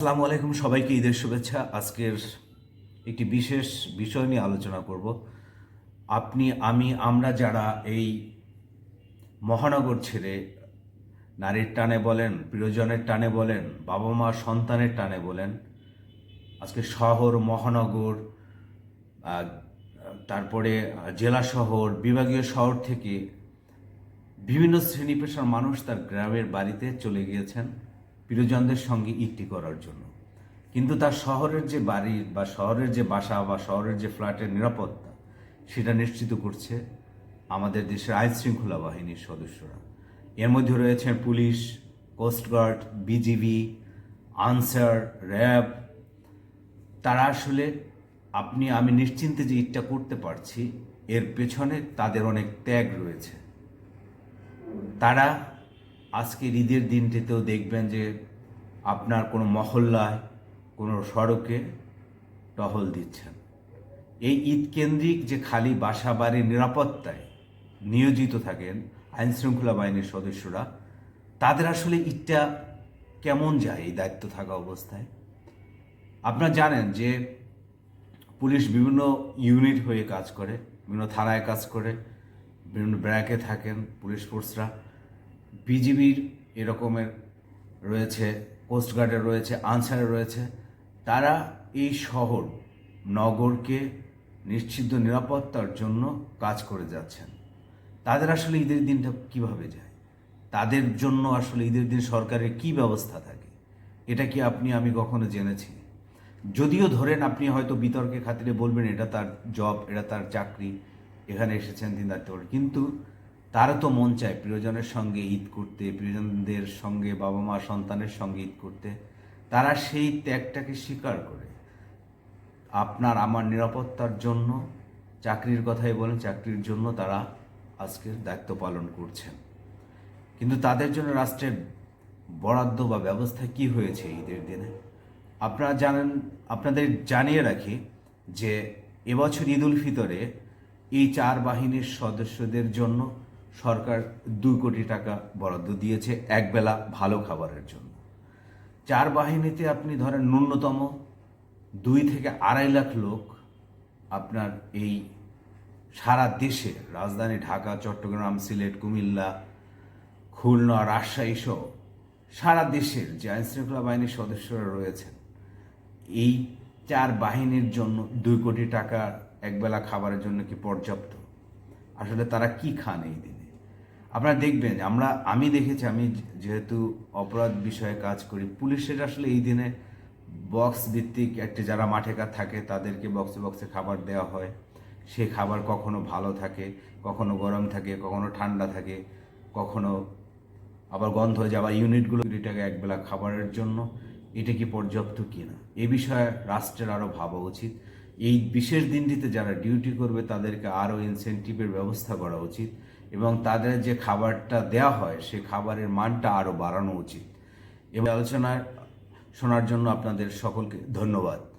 আসসালামু আলাইকুম সবাইকে ঈদের শুভেচ্ছা। আজকের একটি বিশেষ বিষয় নিয়ে আলোচনা করব। আপনি, আমি, আমরা যারা এই মহানগর ছেড়ে নারীর টানে বলেন, প্রিয়জনের টানে বলেন বাবা মা সন্তানের টানে বলেন, আজকে শহর, মহানগর তারপরে জেলা শহর, বিভাগীয় শহর থেকে বিভিন্ন শ্রেণি পেশার মানুষ তার গ্রামের বাড়িতে চলে গিয়েছেন। প্রিয়জনদের সঙ্গে ইট্টি করার জন্য। কিন্তু তার শহরের যে বাড়ি বা শহরের যে বাসা বা শহরের যে ফ্ল্যাটের নিরাপত্তা, সেটা নিশ্চিত করছে আমাদের দেশের আইন শৃঙ্খলা বাহিনীর সদস্যরা। এর মধ্যে রয়েছেন police coast guard BGB, Ansar, RAB. তারা আসলে আপনি, আমি নিশ্চিন্তে যে ইটটা করতে পারছি, এর পেছনে তাদের অনেক ত্যাগ রয়েছে। তারা আজকের ঈদের দিনটিতেও দেখবেন যে আপনার কোনো মহল্লায়, কোনো সড়কে টহল দিচ্ছেন। এই ঈদ কেন্দ্রিক যে খালি বাসা বাড়ির নিরাপত্তায় নিয়োজিত থাকেন আইনশৃঙ্খলা বাহিনীর সদস্যরা, তাদের আসলে ঈদটা কেমন যায় এই দায়িত্ব থাকা অবস্থায়? আপনারা জানেন যে পুলিশ বিভিন্ন ইউনিট হয়ে কাজ করে, বিভিন্ন থানায় কাজ করে, বিভিন্ন ব্র্যাকে থাকেন পুলিশ ফোর্সরা। বিজিবির এরকমের রয়েছে কোস্টগার্ডের রয়েছে আনসারে রয়েছে। তারা এই শহর, নগরকে নিশ্চিত নিরাপত্তার জন্য কাজ করে যাচ্ছেন। তাদের আসলে ঈদের দিনটা কীভাবে যায়? তাদের জন্য আসলে ঈদের দিন সরকারের কি ব্যবস্থা থাকে? এটা কি আপনি, আমি কখনো জেনেছি? যদিও ধরেন আপনি হয়তো বিতর্কে খাতিরে বলবেন, এটা তার জব এটা তার চাকরি, এখানে এসেছেন তিনি দায়িত্ব কিন্তু তারও তো মন চায় প্রিয়জনের সঙ্গে ঈদ করতে, প্রিয়জনদের সঙ্গে বাবা মা, সন্তানের সঙ্গে ঈদ করতে। তারা সেই ত্যাগটাকে স্বীকার করে। আপনার, আমার নিরাপত্তার জন্য, চাকরির কথাই বলেন, চাকরির জন্য তারা আজকের দায়িত্ব পালন করছেন। কিন্তু তাদের জন্য রাষ্ট্রের বরাদ্দ বা ব্যবস্থা কি হয়েছে ঈদের দিনে? আপনারা জানেন, আপনাদের জানিয়ে রাখি যে এবছর ঈদ উল ফিতরে এই চার বাহিনীর সদস্যদের জন্য সরকার দুই কোটি টাকা বরাদ্দ দিয়েছে একবেলা ভালো খাবারের জন্য। চার বাহিনীতে আপনি ধরেন ন্যূনতম দুই থেকে আড়াই লাখ লোক আপনার এই সারা দেশে, রাজধানী ঢাকা, চট্টগ্রাম, সিলেট, কুমিল্লা, খুলনা, রাজশাহী সহ সারা দেশের যে আইন শৃঙ্খলা বাহিনীর সদস্যরা রয়েছেন, এই চার বাহিনীর জন্য দুই কোটি টাকা একবেলা খাবারের জন্য কি পর্যাপ্ত? আসলে তারা কি খান এই আপনারা দেখবেন, আমরা, আমি দেখেছি, আমি যেহেতু অপরাধ বিষয়ে কাজ করি, পুলিশের আসলে এই দিনে বক্স ভিত্তিক একটি যারা মাঠে কাজ থাকে, তাদেরকে বক্সে বক্সে খাবার দেওয়া হয়। সে খাবার কখনো ভালো থাকে, কখনো গরম থাকে, কখনো ঠান্ডা থাকে, কখনো আবার গন্ধ হয়ে যাওয়া ইউনিটগুলো এটাকে একবেলা খাবারের জন্য। এটা কি পর্যাপ্ত কিনা? এ বিষয়ে রাষ্ট্রের আরও ভাবা উচিত। এই বিশেষ দিনটিতে যারা ডিউটি করবে, তাদেরকে আরও ইনসেন্টিভের ব্যবস্থা করা উচিত। এবং তাদের যে খাবারটা দেওয়া হয়, সে খাবারের মানটা আরও বাড়ানো উচিত। এবং আলোচনায় শোনার জন্য আপনাদের সকলকে ধন্যবাদ।